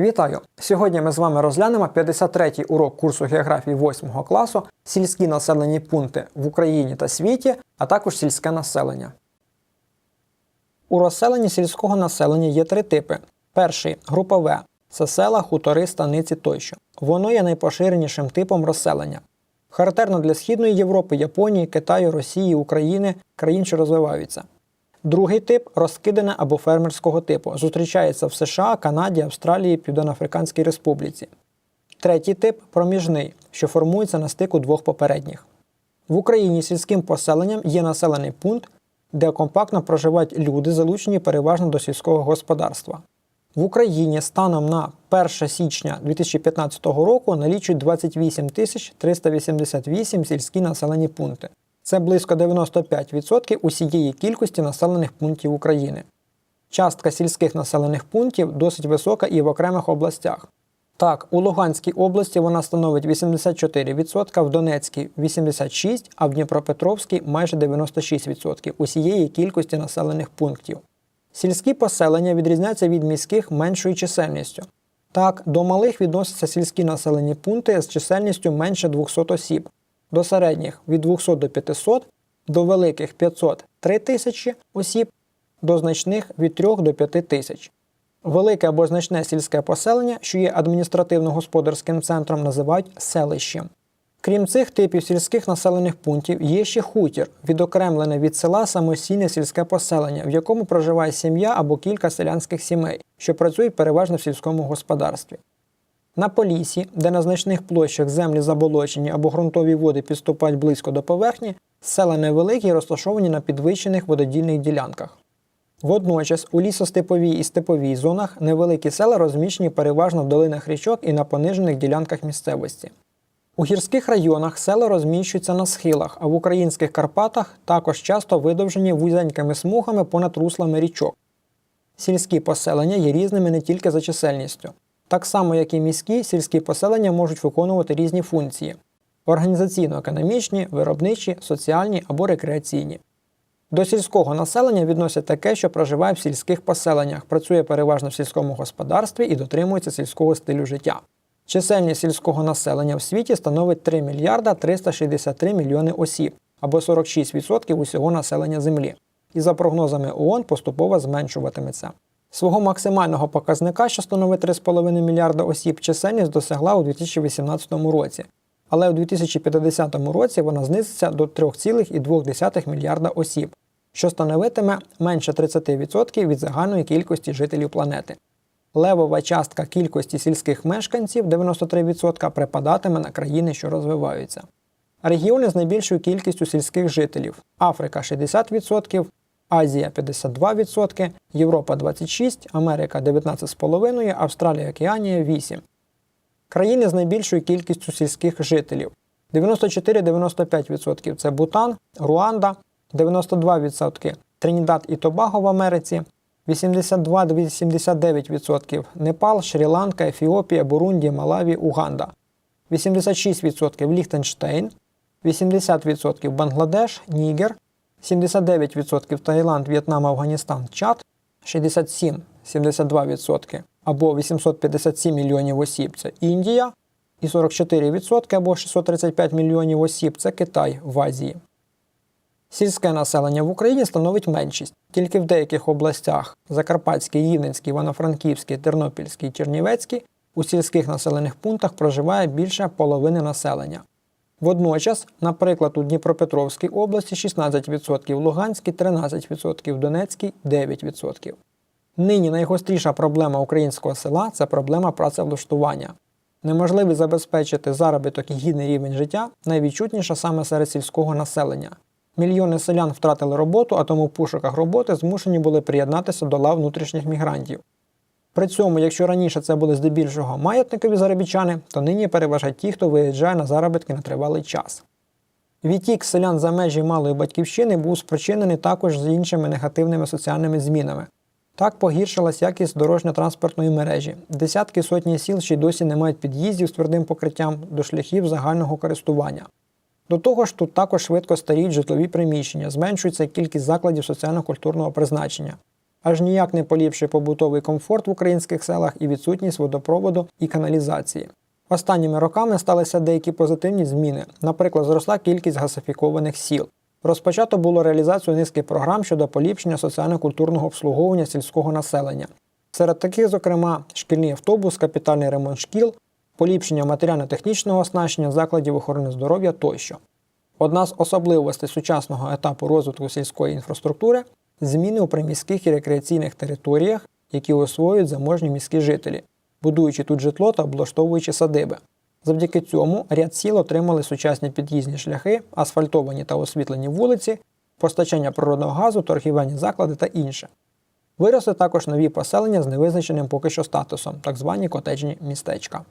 Вітаю! Сьогодні ми з вами розглянемо 53-й урок курсу географії 8 класу сільські населені пункти в Україні та світі, а також сільське населення. У розселенні сільського населення є три типи. Перший група В це села, хутори, станиці тощо. Воно є найпоширенішим типом розселення. Характерно для Східної Європи, Японії, Китаю, Росії, України, країн, що розвиваються. Другий тип розкидане або фермерського типу. Зустрічається в США, Канаді, Австралії, Південно-Африканській Республіці. Третій тип проміжний, що формується на стику двох попередніх. В Україні сільським поселенням є населений пункт, де компактно проживають люди, залучені переважно до сільського господарства. В Україні станом на 1 січня 2015 року налічують 28 388 сільські населені пункти. Це близько 95% усієї кількості населених пунктів України. Частка сільських населених пунктів досить висока і в окремих областях. Так, у Луганській області вона становить 84%, в Донецькій 86%, а в Дніпропетровській майже 96% усієї кількості населених пунктів. Сільські поселення відрізняються від міських меншою чисельністю. Так, до малих відносяться сільські населені пункти з чисельністю менше 200 осіб, до середніх від 200 до 500, до великих 500 3 тисячі осіб, до значних від 3 до 5 тисяч. Велике або значне сільське поселення, що є адміністративно-господарським центром, називають селищем. Крім цих типів сільських населених пунктів, є ще хутір, відокремлене від села самостійне сільське поселення, в якому проживає сім'я або кілька селянських сімей, що працюють переважно в сільському господарстві. На Полісі, де на значних площах землі заболочені або ґрунтові води підступають близько до поверхні, села невеликі розташовані на підвищених вододільних ділянках. Водночас у лісостеповій і степовій зонах невеликі села розміщені переважно в долинах річок і на понижених ділянках місцевості. У гірських районах села розміщуються на схилах, а в українських Карпатах також часто видовжені вузенькими смугами понад руслами річок. Сільські поселення є різними не тільки за чисельністю. Так само, як і міські, сільські поселення можуть виконувати різні функції: організаційно-економічні, виробничі, соціальні або рекреаційні. До сільського населення відносять таке, що проживає в сільських поселеннях, працює переважно в сільському господарстві і дотримується сільського стилю життя. Чисельність сільського населення в світі становить 3 мільярда 363 мільйони осіб або 46% усього населення Землі. І за прогнозами ООН поступово зменшуватиметься. Свого максимального показника, що становить 3,5 мільярда осіб, чисельність досягла у 2018 році, але у 2050 році вона знизиться до 3,2 мільярда осіб, що становитиме менше 30% від загальної кількості жителів планети. Левова частка кількості сільських мешканців 93% припадатиме на країни, що розвиваються. Регіони з найбільшою кількістю сільських жителів Африка 60%, Азія 52%, Європа 26%, Америка 19,5%, Австралія Океанія 8%. Країни з найбільшою кількістю сільських жителів 94-95% це Бутан, Руанда, 92% Тринідад і Тобаго в Америці, 82-89% Непал, Шрі-Ланка, Ефіопія, Бурунді, Малаві, Уганда, 86% Ліхтенштейн, 80% Бангладеш, Нігер, 79% Таїланд, В'єтнам, Афганістан, Чад, 67-72% або 857 мільйонів осіб це Індія, і 44% або 635 мільйонів осіб це Китай в Азії. Сільське населення в Україні становить меншість. Тільки в деяких областях Закарпатській, Рівненській, Івано-Франківській, Тернопільській, Чернівецькій у сільських населених пунктах проживає більше половини населення. Водночас, наприклад, у Дніпропетровській області 16%, в Луганській 13%, в Донецькій 9%. Нині найгостріша проблема українського села це проблема працевлаштування. Неможливість забезпечити заробіток і гідний рівень життя найвідчутніша саме серед сільського населення. Мільйони селян втратили роботу, а тому в пошуках роботи змушені були приєднатися до лав внутрішніх мігрантів. При цьому, якщо раніше це були здебільшого маятникові заробітчани, то нині переважають ті, хто виїжджає на заробітки на тривалий час. Відтік селян за межі малої батьківщини був спричинений також з іншими негативними соціальними змінами. Так погіршилась якість дорожньо-транспортної мережі. Десятки сотні сіл ще й досі не мають під'їздів з твердим покриттям до шляхів загального користування. До того ж, тут також швидко старіють житлові приміщення, зменшується кількість закладів соціально-культурного призначення. Аж ніяк не поліпшує побутовий комфорт в українських селах і відсутність водопроводу і каналізації. Останніми роками сталися деякі позитивні зміни. Наприклад, зросла кількість гасифікованих сіл. Розпочато було реалізацію низки програм щодо поліпшення соціально-культурного обслуговування сільського населення. Серед таких, зокрема, шкільний автобус, капітальний ремонт шкіл, поліпшення матеріально-технічного оснащення закладів охорони здоров'я тощо. Одна з особливостей сучасного етапу розвитку сільської інфраструктури зміни у приміських і рекреаційних територіях, які освоюють заможні міські жителі, будуючи тут житло та облаштовуючи садиби. Завдяки цьому ряд сіл отримали сучасні під'їзні шляхи, асфальтовані та освітлені вулиці, постачання природного газу, торгівельні заклади та інше. Виросли також нові поселення з невизначеним поки що статусом, так звані котеджні містечка.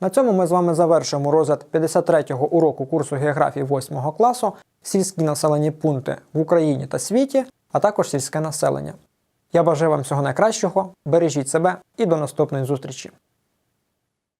На цьому ми з вами завершуємо розгляд 53-го уроку курсу географії 8 класу сільські населені пункти в Україні та світі, а також сільське населення. Я бажаю вам всього найкращого, бережіть себе і до наступної зустрічі!